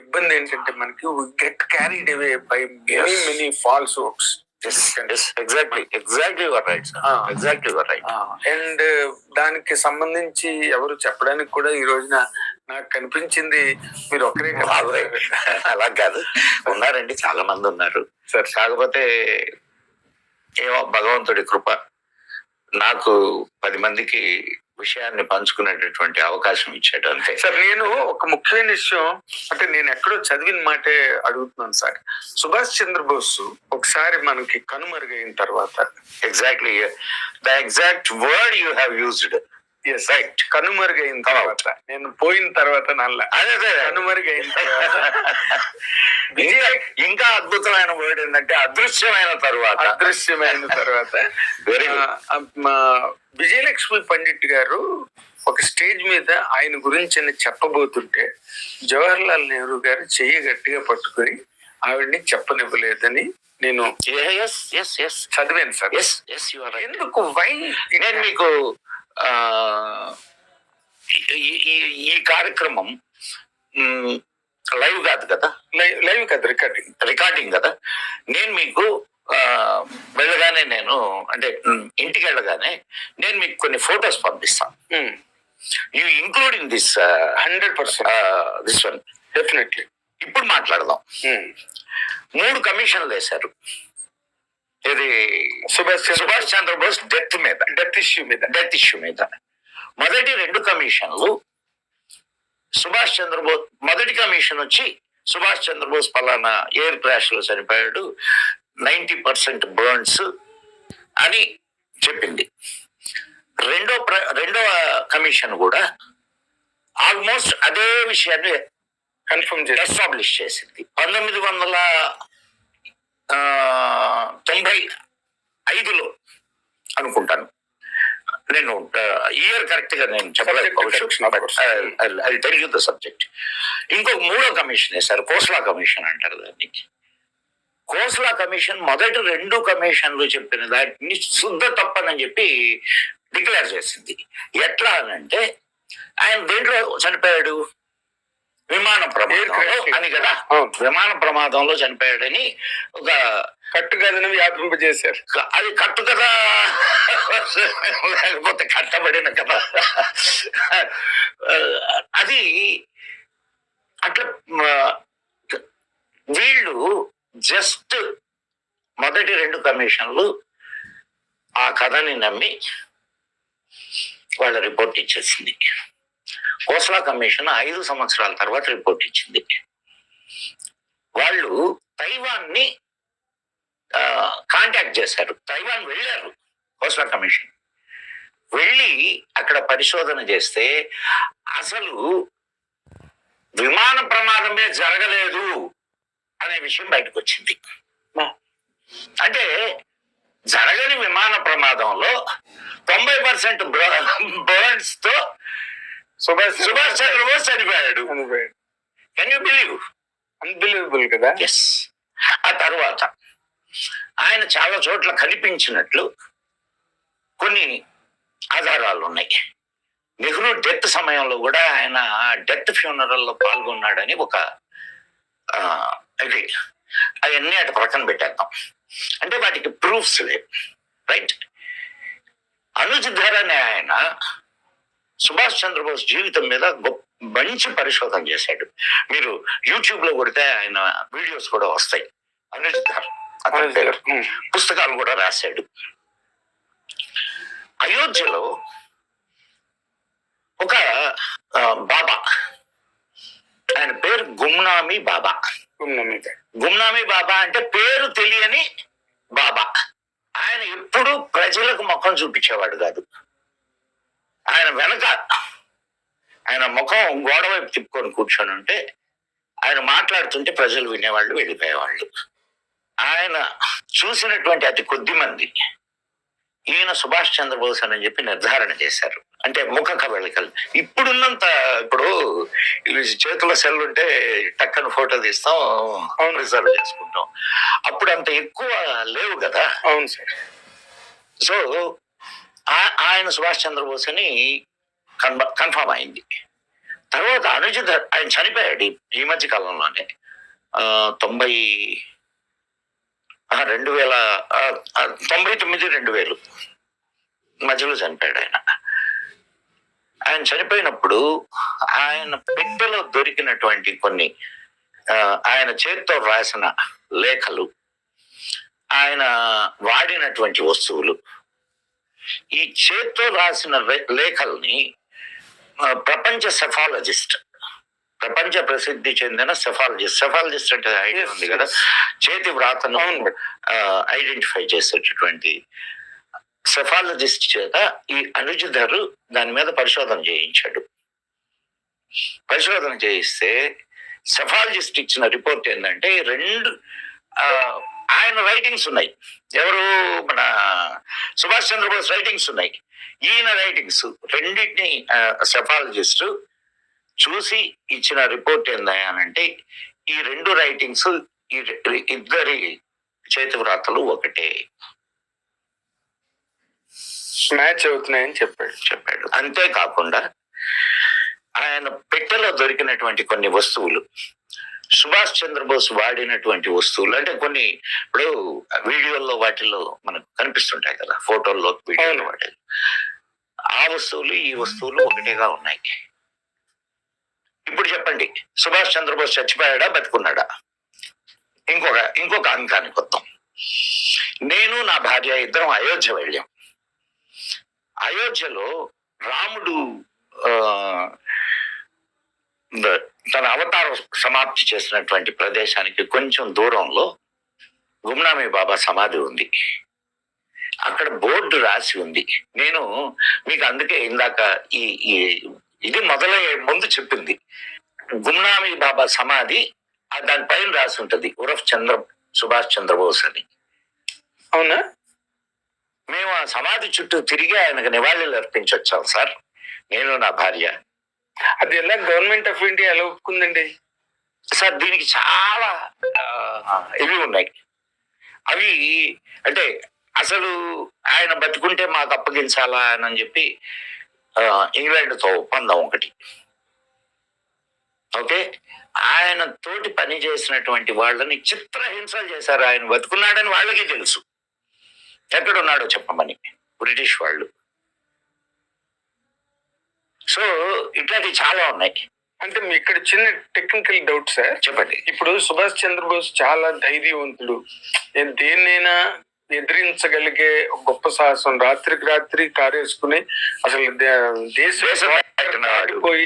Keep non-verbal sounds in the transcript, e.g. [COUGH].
ఇబ్బంది ఏంటంటే మనకి get carried away by many. Many false hopes exactly exactly right. Exactly right and దానికి సంబంధించి ఎవరు చెప్పడానికి కూడా ఈ రోజున నాకు కనిపించింది మీరు ఒక్కరే కదా. అలా కాదు. ఉన్నారండి చాలా మంది ఉన్నారు. సార్ కాకపోతే ఏమో భగవంతుడి కృప నాకు పది మందికి విషయాన్ని పంచుకునేటటువంటి అవకాశం ఇచ్చాడు అంతే. సార్ నేను ఒక ముఖ్యమైన విషయం అంటే నేను ఎక్కడో చదివిన మాటే అడుగుతున్నాను సార్. సుభాష్ చంద్రబోస్ ఒకసారి మనకి కనుమరుగైన తర్వాత exactly the exact word you have used right కనుమరుగైన తర్వాత. నేను పోయిన తర్వాత నల్ల అదే అదే కనుమరుగైన తర్వాత. [LAUGHS] ఇంకా అద్భుతమైన వర్డ్ ఏంటంటే అదృశ్యమైన తరువాత. అదృశ్యమైన తర్వాత. మా విజయలక్ష్మి పండిట్ గారు ఒక స్టేజ్ మీద ఆయన గురించి చెప్పబోతుంటే జవహర్ లాల్ నెహ్రూ గారు చెయ్యి గట్టిగా పట్టుకొని ఆవిడ్ని చెప్పనివ్వలేదని నేను ఎస్ ఎస్ ఎస్ చదివాను సార్. ఎందుకు? వై నేను మీకు ఈ- కార్యక్రమం లైవ్ కాదు కదా? లైవ్ కదా రికార్డింగ్. రికార్డింగ్ కదా? నేను మీకు వెళ్ళగానే నేను అంటే ఇంటికి వెళ్ళగానే నేను మీకు కొన్ని ఫొటోస్ పంపిస్తాను you including this hundred percent. This one definitely. ఇప్పుడు మాట్లాడదాం. మూడు కమిషన్లు వేశారు. ఇది సుభాష్ సుభాష్ చంద్రబోస్ డెత్ మీద. డెత్ ఇష్యూ మీద. డెత్ ఇష్యూ మీద. మొదటి రెండు కమిషన్లు సుభాష్ చంద్రబోస్ మొదటి కమిషన్ వచ్చి సుభాష్ చంద్రబోస్ పలానా ఎయిర్ క్రాష్లో చనిపోయాడు. నైంటీ పర్సెంట్ బర్న్స్ అని చెప్పింది. రెండో రెండవ కమిషన్ కూడా ఆల్మోస్ట్ అదే విషయాన్ని కన్ఫర్మ్ ఎస్టాబ్లిష్ చేసింది. పంతొమ్మిది వందల తొంభై ఐదులో అనుకుంటాను. నేను ఇయర్ కరెక్ట్గా నేను చెప్పలేకపోవచ్చు Subject correction, of course. Tell you the subject ఇంకొక మూడో కమిషన్ వేశారు కోస్లా కమిషన్ అంటారు దాన్ని. కోస్లా కమిషన్ మొదటి రెండు కమిషన్లు చెప్పిన దాన్ని శుద్ధ తప్పనని చెప్పి డిక్లేర్ చేసింది. ఎట్లా అని అంటే ఆయన దేంట్లో చనిపోయాడు? విమాన ప్రమాదంలో crashing. అని కదా. విమాన ప్రమాదంలో చనిపోయాడని ఒక కట్టు కథను వ్యాపింపజేశారు అది కట్టు కదా. లేకపోతే కట్టబడిన కదా. అది అట్లా వీళ్ళు జస్ట్ మొదటి రెండు కమిషన్లు ఆ కథని నమ్మి వాళ్ళ రిపోర్ట్ ఇచ్చేసింది. కోస్లా కమిషన్ ఐదు సంవత్సరాల తర్వాత రిపోర్ట్ ఇచ్చింది. వాళ్ళు తైవాన్ని కాంటాక్ట్ చేశారు. తైవాన్ వెళ్ళారు కోస్లా కమిషన్. వెళ్ళి అక్కడ పరిశోధన చేస్తే అసలు విమాన ప్రమాదమే జరగలేదు అనే విషయం బయటకు వచ్చింది అంటే జరగని విమాన ప్రమాదంలో తొంభై పర్సెంట్ బర్న్స్తో సుభాష్ సుభాష్ చంద్రబోస్ చనిపోయాడు. కెన్ యూ బిలీవ్ అన్బిలీవబుల్ కదా? ఎస్ ఆ తర్వాత ఆయన చాలా చోట్ల కనిపించినట్లు కొన్ని ఆధారాలు ఉన్నాయి. నెహ్రూ డెత్ సమయంలో కూడా ఆయన డెత్ ఫ్యూనరల్లో పాల్గొన్నాడని ఒక ఇది అవన్నీ అటు పక్కన పెట్టేద్దాం. అంటే వాటికి ప్రూఫ్స్ లేవు. రైట్ అనుజ్ ధర్ అనే ఆయన సుభాష్ చంద్రబోస్ జీవితం మీద గొప్ప మంచి పరిశోధన చేశాడు. మీరు యూట్యూబ్లో కొడితే ఆయన వీడియోస్ కూడా వస్తాయి. అనుజ్ ధర్ అతని పేరు. పుస్తకాలు కూడా రాశాడు. అయోధ్యలో ఒక బాబా. ఆయన పేరు గుమ్నామి బాబా. గుమ్నామి బాబా అంటే పేరు తెలియని బాబా. ఆయన ఎప్పుడు ప్రజలకు ముఖం చూపించేవాడు కాదు. ఆయన వెనక ఆయన ముఖం గోడ వైపు తిప్పుకొని కూర్చొని ఉంటే ఆయన మాట్లాడుతుంటే ప్రజలు వినేవాళ్ళు వెళ్ళిపోయేవాళ్ళు. ఆయన చూసినటువంటి అతి కొద్ది మంది ఈయన సుభాష్ చంద్రబోస్ అని చెప్పి నిర్ధారణ చేశారు. అంటే ముఖ కవళికలు. ఇప్పుడున్నంత ఇప్పుడు చేతుల సెల్ ఉంటే టక్కన ఫోటో తీస్తాం రిజర్వ్ చేసుకుంటాం. అప్పుడు అంత ఎక్కువ లేవు కదా? అవును సార్. సో ఆయన సుభాష్ చంద్రబోస్ అని కన్ఫర్మ్ అయింది. తర్వాత అనుజిత్ ఆయన చనిపోయాడు ఈ- మధ్య కాలంలోనే. తొంభై రెండు వేల తొంభై తొమ్మిది రెండు వేలు మధ్యలో చనిపోయాడు ఆయన. ఆయన చనిపోయినప్పుడు ఆయన పెట్టెలో దొరికినటువంటి కొన్ని ఆయన చేతితో రాసిన లేఖలు ఆయన వాడినటువంటి వస్తువులు ఈ చేత్తో రాసిన లేఖల్ని ప్రపంచ సెఫాలజిస్ట్ ప్రపంచ ప్రసిద్ధి చెందిన సెఫాలజిస్ట్ సెఫాలజిస్ట్ అంటే ఐడియా ఉంది కదా. చేతి వ్రాతను. ఐడెంటిఫై చేసేటటువంటి సెఫాలజిస్ట్ చేత ఈ అనుజధరు దాని మీద పరిశోధన చేయించాడు పరిశోధన చేయిస్తే సెఫాలజిస్ట్ ఇచ్చిన రిపోర్ట్ ఏంటంటే రెండు ఆయన రైటింగ్స్ ఉన్నాయి. ఎవరు? మన సుభాష్ చంద్రబోస్ రైటింగ్స్ ఉన్నాయి. ఈయన రైటింగ్స్ రెండింటిని సెఫాలజిస్ట్ చూసి ఇచ్చిన రిపోర్ట్ ఏందనంటే ఈ రెండు రైటింగ్స్ ఇద్దరి చేతి వ్రాతలు ఒకటే. మ్యాచ్ అవుతున్నాయని చెప్పాడు. చెప్పాడు. అంతేకాకుండా ఆయన పెట్టెలో దొరికినటువంటి కొన్ని వస్తువులు సుభాష్ చంద్రబోస్ వాడినటువంటి వస్తువులు. అంటే కొన్ని ఇప్పుడు వీడియోల్లో వాటిల్లో మనకు కనిపిస్తుంటాయి కదా ఫోటోల్లో వీడియోలో. వాటిల్లో. ఆ వస్తువులు ఈ వస్తువులు ఒకటిగా ఉన్నాయి. ఇప్పుడు చెప్పండి సుభాష్ చంద్రబోస్ చచ్చిపోయాడా బతుకున్నాడా? ఇంకొక ఇంకొక అంకానికి వద్దాం నేను నా భార్య ఇద్దరం అయోధ్య వెళ్ళాం. అయోధ్యలో రాముడు తన అవతారం సమాప్తి చేసినటువంటి ప్రదేశానికి కొంచెం దూరంలో గుమ్నామీ బాబా సమాధి ఉంది. అక్కడ బోర్డు రాసి ఉంది. నేను మీకు అందుకే ఇందాక ఈ ఇది మొదలయ్యే ముందు చెప్పింది. గుమ్నామీ బాబా సమాధి దానిపైన రాసి ఉంటది ఉరఫ్ చంద్ర సుభాష్ చంద్రబోస్ అని. అవునా? మేము ఆ సమాధి చుట్టూ తిరిగి ఆయనకు నివాళులు అర్పించొచ్చాం సార్. నేను నా భార్య. అది ఎలా గవర్నమెంట్ ఆఫ్ ఇండియా ఎలా ఒప్పుకుందండి? సార్ దీనికి చాలా ఇవి ఉన్నాయి. అవి అంటే అసలు ఆయన బతుకుంటే మాకు అప్పగించాలా అని చెప్పి ఇంగ్లాండ్తో ఒప్పందం ఒకటి. ఓకే? ఆయన తోటి పని చేసినటువంటి వాళ్ళని చిత్రహింసలు చేశారు. ఆయన బతుకున్నాడని వాళ్ళకి తెలుసు. ఎక్కడున్నాడో చెప్పమని. బ్రిటిష్ వాళ్ళు. సో ఇట్లాంటివి చాలా ఉన్నాయి. అంటే మీ ఇక్కడ చిన్న టెక్నికల్ డౌట్ సార్ చెప్పండి. ఇప్పుడు సుభాష్ చంద్రబోస్ చాలా ధైర్యవంతుడు. ఏ- దేన్నైనా ఎదిరించగలిగే ఒక గొప్ప సాహసం రాత్రికి రాత్రి కారేసుకుని అసలు దేశ. పోయి